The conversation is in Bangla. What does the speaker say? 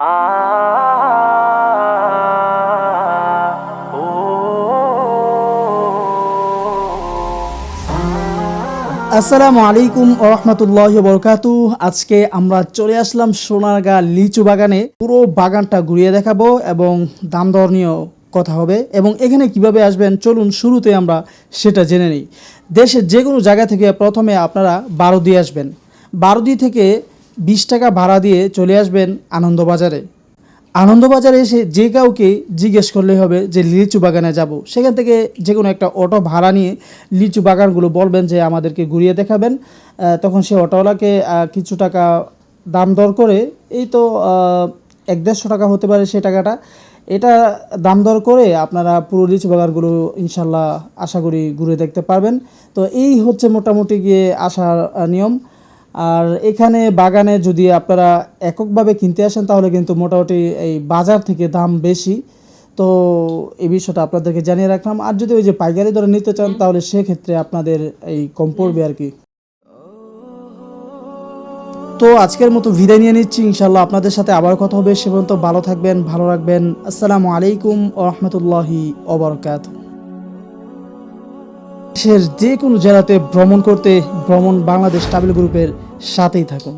আসসালামু আলাইকুম রহমতুল্লাহ বরকাতু। আজকে আমরা চলে আসলাম সোনারগা লিচু বাগানে। পুরো বাগানটা ঘুরিয়ে দেখাবো এবং দাম দর নিয়েও কথা হবে এবং এখানে কীভাবে আসবেন চলুন শুরুতে আমরা সেটা জেনে নিই। দেশের যে কোনো জায়গা থেকে প্রথমে আপনারা বারোদি আসবেন। বারোদি থেকে বিশ টাকা ভাড়া দিয়ে চলে আসবেন আনন্দবাজারে। আনন্দবাজারে এসে যে কাউকে জিজ্ঞেস করলে হবে যে, লিচু বাগানে যাব। সেখান থেকে যে কোনো একটা অটো ভাড়া নিয়ে লিচু বাগানগুলো বলবেন যে, আমাদেরকে ঘুরিয়ে দেখাবেন। তখন সে অটোওয়ালাকে কিছু টাকা দাম দর করে, এই তো এক দেড়শো টাকা হতে পারে সে টাকাটা, এটা দাম দর করে আপনারা পুরো লিচু বাগানগুলো ইনশাল্লাহ আশা করি ঘুরে দেখতে পারবেন। তো এই হচ্ছে মোটামুটি গিয়ে আসার নিয়ম। আর এখানে বাগানে যদি আপনারা এককভাবে কিনতে আসেন তাহলে কিন্তু মোটামুটি এই বাজার থেকে দাম বেশি। তো এই বিষয়টা আপনাদেরকে জানিয়ে রাখলাম। আর যদি ওই যে পাইকারি দরে নিতে চান তাহলে সেক্ষেত্রে আপনাদের এই কম পড়বে আর কি। তো আজকের মতো বিদায় নিয়ে নিচ্ছি। ইনশাল্লাহ আপনাদের সাথে আবার কথা হবে। সে পর্যন্ত ভালো থাকবেন ভালো রাখবেন। আসসালামু আলাইকুম ও রহমতুল্লাহি ওবরকাত দেশের যে কোনো জেলাতে ভ্রমণ করতে ভ্রমণ বাংলাদেশ ট্রাভেল গ্রুপের সাথেই থাকুন।